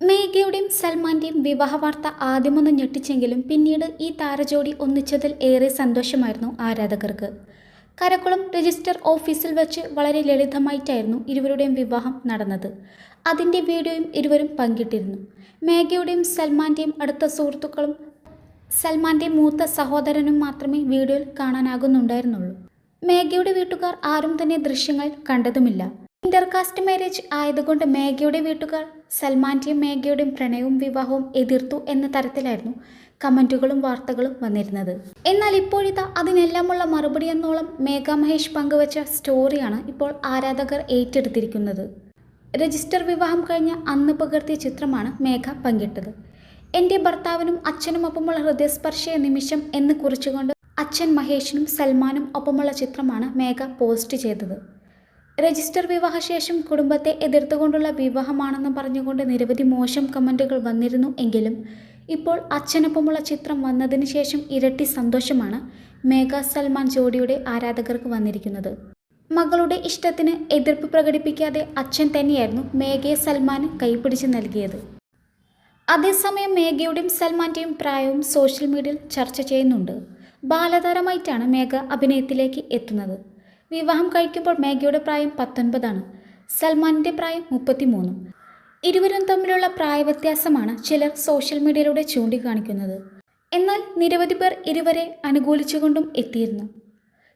മേഘയുടെയും സൽമാന്റെയും വിവാഹ വാർത്ത ആദ്യമൊന്ന് ഞെട്ടിച്ചെങ്കിലും പിന്നീട് ഈ താരജോഡി ഒന്നിച്ചതിൽ ഏറെ സന്തോഷമായിരുന്നു ആരാധകർക്ക്. കരക്കുളം രജിസ്റ്റർ ഓഫീസിൽ വെച്ച് വളരെ ലളിതമായിട്ടായിരുന്നു ഇരുവരുടെയും വിവാഹം നടന്നത്. അതിന്റെ വീഡിയോയും ഇരുവരും പങ്കിട്ടിരുന്നു. മേഘയുടെയും സൽമാന്റെയും അടുത്ത സുഹൃത്തുക്കളും സൽമാന്റെ മൂത്ത സഹോദരനും മാത്രമേ വീഡിയോയിൽ കാണാനാകുന്നുണ്ടായിരുന്നുള്ളൂ. മേഘയുടെ വീട്ടുകാർ ആരും തന്നെ ദൃശ്യങ്ങൾ കണ്ടതുമില്ല. ഇന്റർകാസ്റ്റ് മാരേജ് ആയതുകൊണ്ട് മേഘയുടെ വീട്ടുകാർ സൽമാന്റെയും മേഘയുടെയും പ്രണയവും വിവാഹവും എതിർത്തു എന്ന തരത്തിലായിരുന്നു കമന്റുകളും വാർത്തകളും വന്നിരുന്നത്. എന്നാൽ ഇപ്പോഴിതാ അതിനെല്ലാമുള്ള മറുപടി എന്നോളം മേഘ മഹേഷ് പങ്കുവച്ച സ്റ്റോറിയാണ് ഇപ്പോൾ ആരാധകർ ഏറ്റെടുത്തിരിക്കുന്നത്. രജിസ്റ്റർ വിവാഹം കഴിഞ്ഞ അന്ന് പകർത്തിയ ചിത്രമാണ് മേഘ പങ്കിട്ടത്. എന്റെ ഭർത്താവിനും അച്ഛനും ഒപ്പമുള്ള ഹൃദയസ്പർശയ നിമിഷം എന്ന് കുറിച്ചുകൊണ്ട് അച്ഛൻ മഹേഷിനും സൽമാനും ഒപ്പമുള്ള ചിത്രമാണ് മേഘ പോസ്റ്റ് ചെയ്തത്. രജിസ്റ്റർ വിവാഹശേഷം കുടുംബത്തെ എതിർത്തുകൊണ്ടുള്ള വിവാഹമാണെന്ന് പറഞ്ഞുകൊണ്ട് നിരവധി മോശം കമന്റുകൾ വന്നിരുന്നു എങ്കിലും ഇപ്പോൾ അച്ഛനൊപ്പമുള്ള ചിത്രം വന്നതിന് ശേഷം ഇരട്ടി സന്തോഷമാണ് മേഘ സൽമാൻ ജോഡിയുടെ ആരാധകർക്ക് വന്നിരിക്കുന്നത്. മകളുടെ ഇഷ്ടത്തിന് എതിർപ്പ് പ്രകടിപ്പിക്കാതെ അച്ഛൻ തന്നെയായിരുന്നു മേഘയെ സൽമാന് കൈപിടിച്ച് നൽകിയത്. അതേസമയം മേഘയുടെയും സൽമാന്റെയും പ്രായവും സോഷ്യൽ മീഡിയയിൽ ചർച്ച ചെയ്യുന്നുണ്ട്. ബാലതാരമായിട്ടാണ് മേഘ അഭിനയത്തിലേക്ക് എത്തുന്നത്. വിവാഹം കഴിക്കുമ്പോൾ മേഘയുടെ പ്രായം പത്തൊൻപതാണ് സൽമാനിന്റെ പ്രായം മുപ്പത്തിമൂന്നും. ഇരുവരും തമ്മിലുള്ള പ്രായവ്യത്യാസമാണ് ചിലർ സോഷ്യൽ മീഡിയയിലൂടെ ചൂണ്ടിക്കാണിക്കുന്നത്. എന്നാൽ നിരവധി പേർ ഇരുവരെ അനുകൂലിച്ചുകൊണ്ടും എത്തിയിരുന്നു.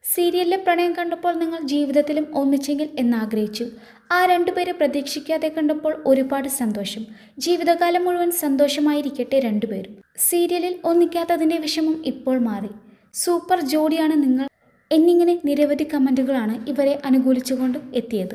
സീരിയലിലെ പ്രണയം കണ്ടപ്പോൾ നിങ്ങൾ ജീവിതത്തിലും ഒന്നിച്ചെങ്കിൽ എന്നാഗ്രഹിച്ചു. ആ രണ്ടുപേരെ പ്രതീക്ഷിക്കാതെ കണ്ടപ്പോൾ ഒരുപാട് സന്തോഷം. ജീവിതകാലം മുഴുവൻ സന്തോഷമായിരിക്കട്ടെ രണ്ടുപേരും. സീരിയലിൽ ഒന്നിക്കാത്തതിന്റെ വിഷമം ഇപ്പോൾ മാറി. സൂപ്പർ ജോഡിയാണ് നിങ്ങൾ എന്നിങ്ങനെ നിരവധി കമന്റുകളാണ് ഇവരെ അനുകൂലിച്ചുകൊണ്ട് എത്തിയത്.